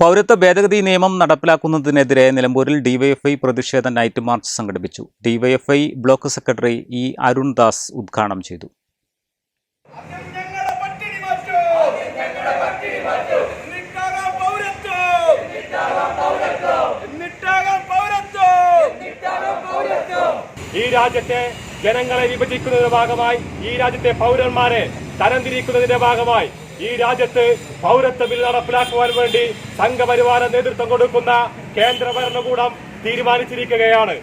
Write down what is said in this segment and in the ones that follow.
പൗരത്വ ഭേദഗതി നിയമം നടപ്പിലാക്കുന്നതിനെതിരെ നിലമ്പൂരിൽ ഡിവൈഎഫ്ഐ പ്രതിഷേധ നൈറ്റ് മാർച്ച് സംഘടിപ്പിച്ചു. DYFI block secretary E Arun Das ഉദ്ഘാടനം ചെയ്തു. ഈ രാജ്യത്തെ ജനങ്ങളെ വിഭജിക്കുന്നതിന്റെ ഭാഗമായി ഈ രാജ്യത്തെ പൗരന്മാരെ തരംതിരിക്കുന്നതിന്റെ ഭാഗമായി ഈ രാജ്യത്ത് പൗരത്വ ബിൽ നടപ്പിലാക്കുവാൻ വേണ്ടി സംഘപരിവാര നേതൃത്വം കൊടുക്കുന്ന കേന്ദ്ര ഭരണകൂടം തീരുമാനിച്ചിരിക്കുകയാണ്.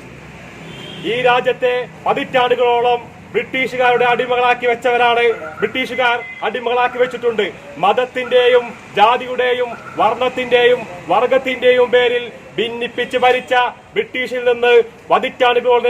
ഈ രാജ്യത്തെ പതിറ്റാണ്ടുകളോളം ബ്രിട്ടീഷുകാരുടെ അടിമകളാക്കി വെച്ചവരാണ് ബ്രിട്ടീഷുകാർ അടിമകളാക്കി വെച്ചിട്ടുണ്ട്. മതത്തിന്റെയും ജാതിയുടെയും വർണത്തിന്റെയും വർഗത്തിന്റെയും പേരിൽ ഭിന്നിപ്പിച്ച് ഭരിച്ച ബ്രിട്ടീഷിൽ നിന്ന് വധിക്കാനിപ്പോൾ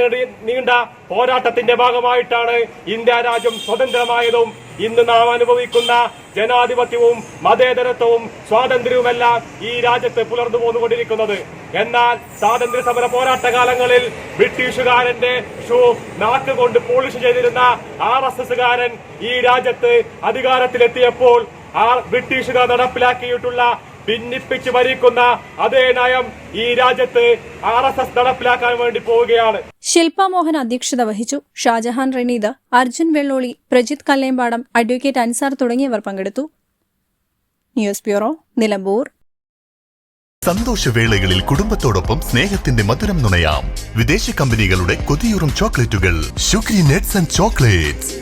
നീണ്ട പോരാട്ടത്തിന്റെ ഭാഗമായിട്ടാണ് ഇന്ത്യ രാജ്യം സ്വതന്ത്രമായതും ഇന്ന് നാം അനുഭവിക്കുന്ന ജനാധിപത്യവും മതേതരത്വവും സ്വാതന്ത്ര്യവുമെല്ലാം ഈ രാജ്യത്ത് പുലർന്നു പോന്നുകൊണ്ടിരിക്കുന്നത്. എന്നാൽ സ്വാതന്ത്ര്യ സമര പോരാട്ട കാലങ്ങളിൽ ബ്രിട്ടീഷുകാരന്റെ ഷൂ നാക്ക് കൊണ്ട് പോളിഷ് ചെയ്തിരുന്ന ആർ എസ് എസ്സുകാരൻ ഈ രാജ്യത്ത് അധികാരത്തിലെത്തിയപ്പോൾ ആ ബ്രിട്ടീഷുകാർ നടപ്പിലാക്കിയിട്ടുള്ള ഭിന്നിപ്പിച്ച് ഭരിക്കുന്ന അതേ നയം ഈ രാജ്യത്ത് ആർ എസ് എസ് നടപ്പിലാക്കാൻ വേണ്ടി പോവുകയാണ്. ശില്പ മോഹൻ അധ്യക്ഷത വഹിച്ചു. ഷാജഹാൻ റണീദ് അർജുൻ വെള്ളോളി പ്രജിത് കല്ലേമ്പാടം അഡ്വക്കേറ്റ് അൻസാർ തുടങ്ങിയവർ പങ്കെടുത്തു. News bureau Nilambur. സന്തോഷവേളകളിൽ കുടുംബത്തോടൊപ്പം സ്നേഹത്തിന്റെ മധുരം നുണയാം. വിദേശ കമ്പനികളുടെ കൊതിയൂറും ചോക്ലേറ്റുകൾ. Sugary nuts and chocolates.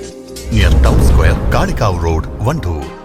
Near town square Kalikavu road Wandoor.